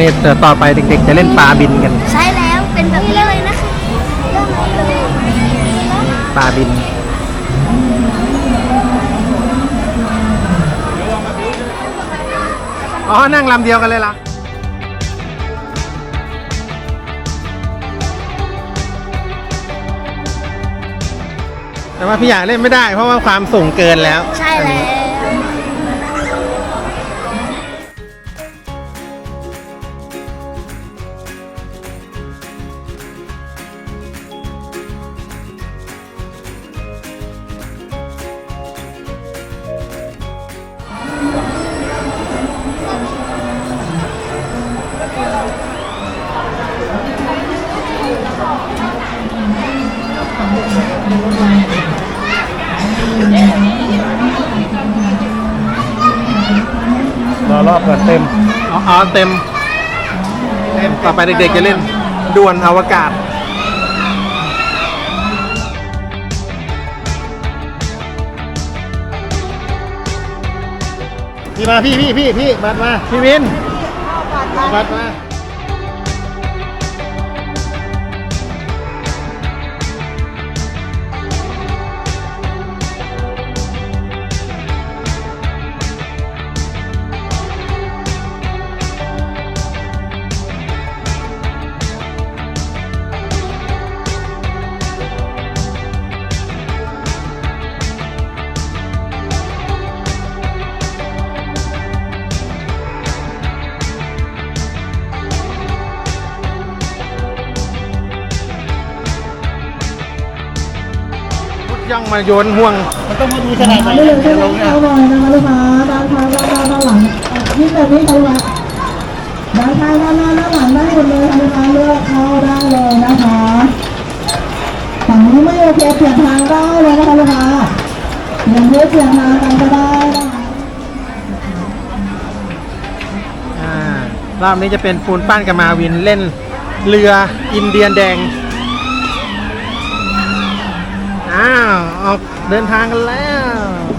อันนี้เดี๋ยวต่อไปเด็กๆ จะเล่นปลาบินกัน ใช่แล้วเป็นแบบนี้เลยนะคะเรื่องนี้เลยปลาบิน อ๋อ นั่งลำเดียวกันเลยล่ะแต่ว่าพี่อยากเล่นไม่ได้เพราะว่าความสูงเกินแล้ว ใช่แล้ว รอรอบก่อนเต็ม อ๋ออ๋อเต็มเต็ม ต่อไปเด็กๆจะเล่นดวลอวกาศ พี่มาพี่พี่พี่พี่บัดมาพี่วินบัดมา ย่องมาโยนห่วง มันต้องมาดูขนาดไหนไม่เลยใช่ไหมเข้าหน่อยนะคะลูกค้าด้านท้ายด้านหน้าด้านหลังนี่แบบนี้เขาละด้านท้ายด้านหน้าด้านหลังได้หมดเลยค่ะลูกค้าเลือกเข้าได้เลยนะคะฝั่งนี้ไม่โอเคเปลี่ยนทางได้เลยนะคะลูกค้าอย่างนี้เปลี่ยนทางกันก็ได้นะคะอ่ารอบนี้จะเป็นปูนปั้นกับมาวินเล่นเรืออินเดียนแดง อ้าว ออกเดินทางกันแล้ว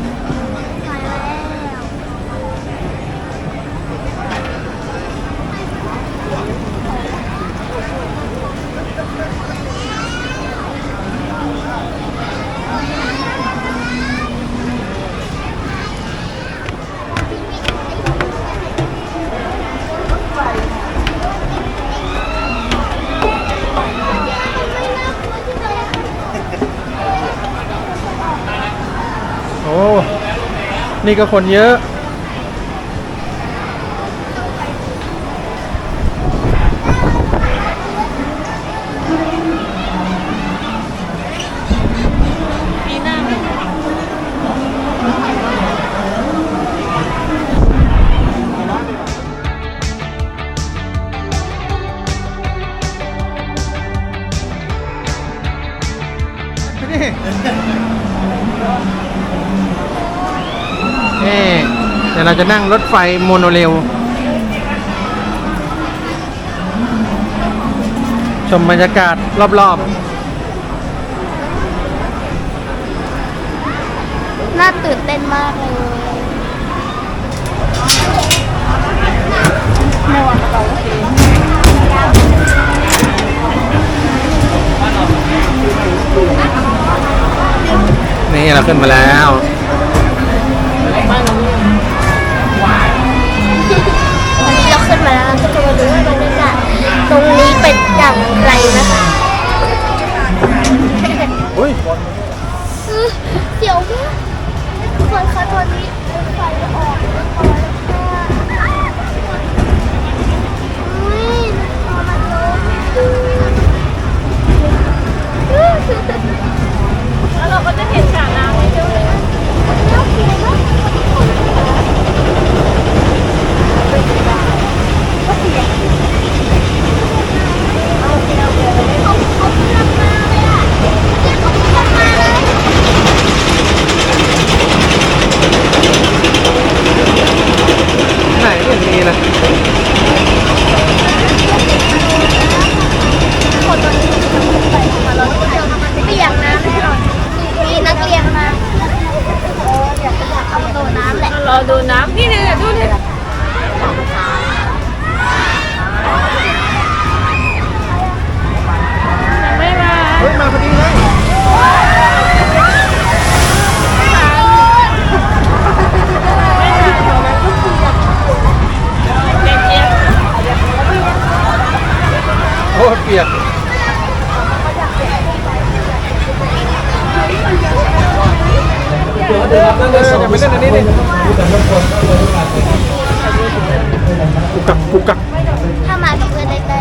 อ้นี่ก็คนเยอะนี่นี่ เดี๋ยวเราจะนั่งรถไฟโมโนเรลชมบรรยากาศรอบๆ น่าตื่นเต้นมากเลยไม่วันเราโอเคๆ นี่เราขึ้นมาแล้ววันนี้เราขึ้นมาแล้วเราก็จะมาดูว่าบรรยากาศตรงนี้เป็นอย่างไรนะคะอุ้ยอื้อเสียวมากทุกคนคะตอนนี้รถไฟจะออก แบบ อ้เปียกเออเดี๋ยวไปเล่นอันนี้ดิกุกกักกุกกักถ้ามากับเพื่อนได้ได้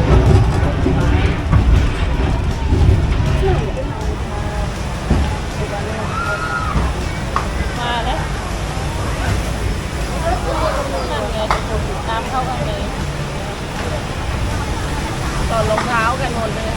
มาแล้วนั่นไงตามเข้ากันเลยต่อดรองเท้ากันหมดเลย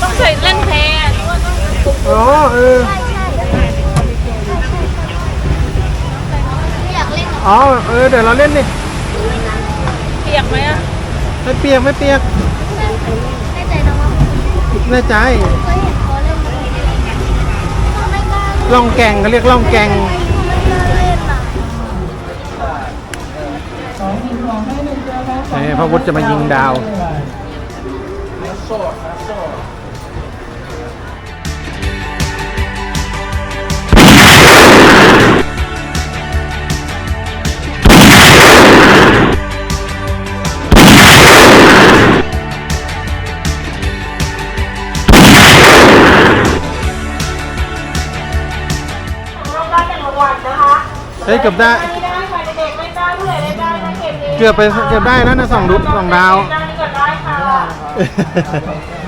ต้องใส่เล่นแพรหรือว่าต้ องอ๋อเออใช่ใช่ใช่ใช่ไม่อยากเล่นกับอ๋อเออเดี๋ยวเราเล่นดิเปียกไหมอะไม่เปียกไม่เปียกแม่แน่ใจนะว่าแน่ใจเคยเห็นเขาเล่นอะไรเขาไม่กล้าเล่นล่องแกงเขาเรียกล่องแกงเขาไม่กล้าเล่นอะสองหนึ่งสองให้หนึ่งเจอแล้วเอ้ยพระวุฒิจะมายิงดาว เฮ้ยเกือบได้ได้ค่ะเด็กๆไม่ได้ผู้ใหญ่ได้ได้นะเก็บดีเกือบไปเกือบได้แล้วนะสองดุสองดาวได้นี่ก็ได้ค่ะ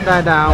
ได้ดาว